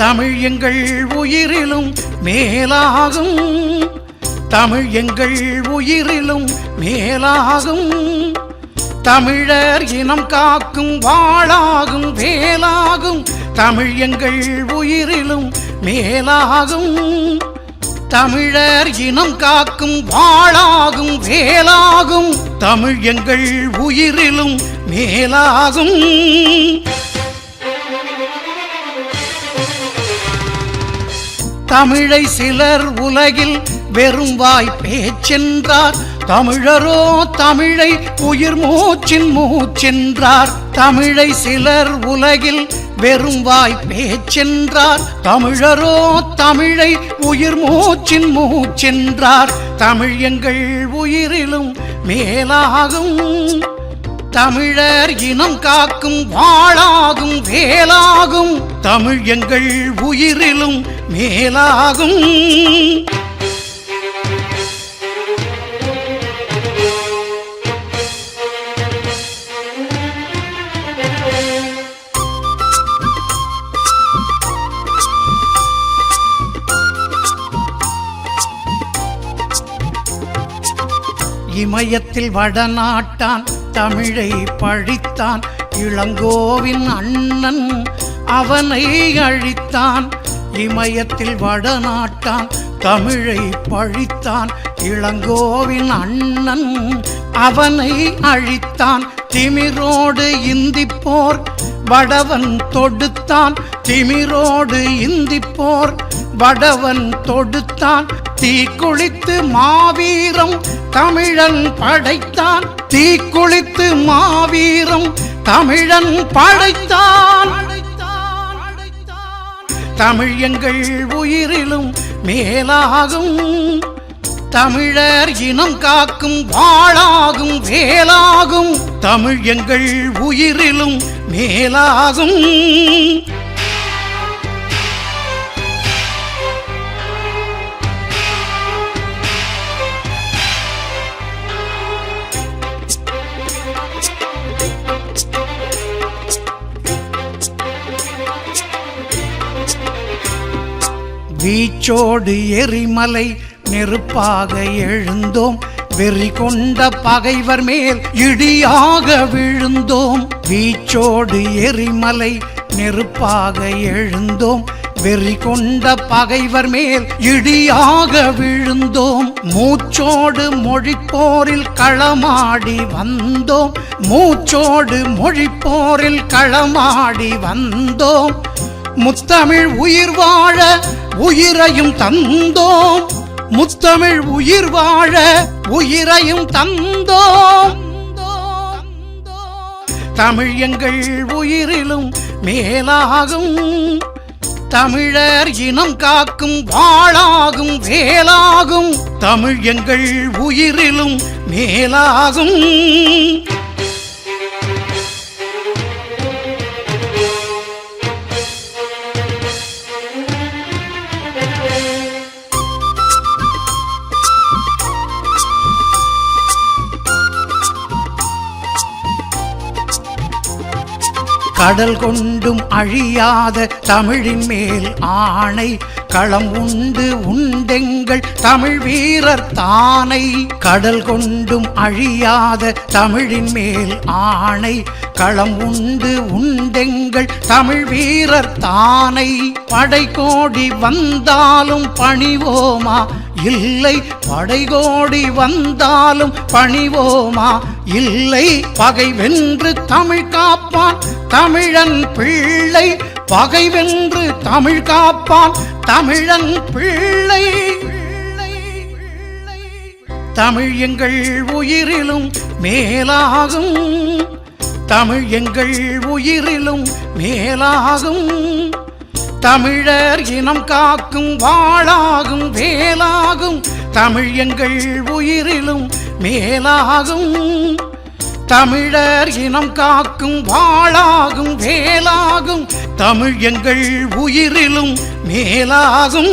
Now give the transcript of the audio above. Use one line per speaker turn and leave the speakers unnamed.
தமிழ் எங்கள் உயிரிலும் மேலாகும். தமிழ் எங்கள் உயிரிலும் மேலாகும். தமிழர் இனம் காக்கும் வாழாகும் வேலாகும். தமிழ் எங்கள் உயிரிலும் மேலாகும். தமிழர் இனம் காக்கும் வாழாகும் வேலாகும். தமிழ் எங்கள் உயிரிலும் மேலாகும். தமிழை சிலர் உலகில் வெறும் வாய் பேச்சென்றார். தமிழரோ தமிழை உயிர் மூச்சின் மூச்சென்றார். தமிழை சிலர் உலகில் வெறும் வாய் பேச்சென்றார். தமிழரோ தமிழை உயிர் மூச்சின் மூச்சென்றார். தமிழ் எங்கள் உயிரிலும் மேலாகும். தமிழர் இனம் காக்கும் வாழாகும் வேலாகும். தமிழ் எங்கள் உயிரிலும் மேலாகும். இமயத்தில் வடநாட்டான் தமிழை பழித்தான் இளங்கோவின் அண்ணன். அவனை அழித்தான் இமயத்தில் வடநாட்டான். தமிழை பழித்தான் இளங்கோவின் அண்ணன். அவனை அழித்தான் திமிரோடு இந்திப்போர். வடவன் தொடுத்தான் திமிரோடு இந்திப்போர். வடவன் தொடுத்தான் தீக்குளித்து மாவீரம் தமிழன் படைத்தான். தீக்குளித்து மாவீரம் தமிழன் படைத்தான். தமிழ் எங்கள் உயிரிலும் மேலாகும். தமிழர் இனம் காக்கும் வாழாகும் வேலாகும். தமிழ் எங்கள் உயிரிலும் மேலாகும். வீச்சோடு எரிமலை நெருப்பாக எழுந்தோம். வெறி கொண்ட பகைவர் மேல் இடியாக விழுந்தோம். வீச்சோடு எரிமலை நெருப்பாக எழுந்தோம். வெறி கொண்ட பகைவர் மேல் இடியாக விழுந்தோம். மூச்சோடு மொழிப்போரில் களமாடி வந்தோம். மூச்சோடு மொழிப்போரில் களமாடி வந்தோம். முத்தமிழ் உயிர் வாழ உயிரையும் தந்தோம். முத்தமிழ் உயிர் வாழ உயிரையும் தந்தோம். தமிழ் எங்கள் உயிரிலும் மேலாகும். தமிழர் இனம் காக்கும் வாழாகும் வேலாகும். தமிழ் எங்கள் உயிரிலும் மேலாகும். கடல் கொண்டும் அழியாத தமிழின் மேல் ஆணை களம் உண்டு உண்டெங்கள் தமிழ் வீரர் தானை. கடல் கொண்டும் அழியாத தமிழின் மேல் ஆணை. களம் உண்டு உண்டெங்கள் தமிழ் வீரர் தானை. படை கோடி வந்தாலும் பணிவோமா? இல்லை படைகோடி வந்தாலும் பணிவோமா? இல்லை பகை வென்று தமிழ் காப்பான் தமிழன் பிள்ளை. பகை வென்று தமிழ் காப்பான் தமிழன் பிள்ளை. தமிழ் எங்கள் உயிரிலும் மேலாகும். தமிழ் எங்கள் உயிரிலும் மேலாகும். தமிழர் இனம் காக்கும் வாழாகும் வேலாகும். தமிழ் எங்கள் உயிரிலும் மேலாகும். தமிழர் இனம் காக்கும் வாழாகும் வேலாகும். தமிழ் எங்கள் உயிரிலும் மேலாகும்.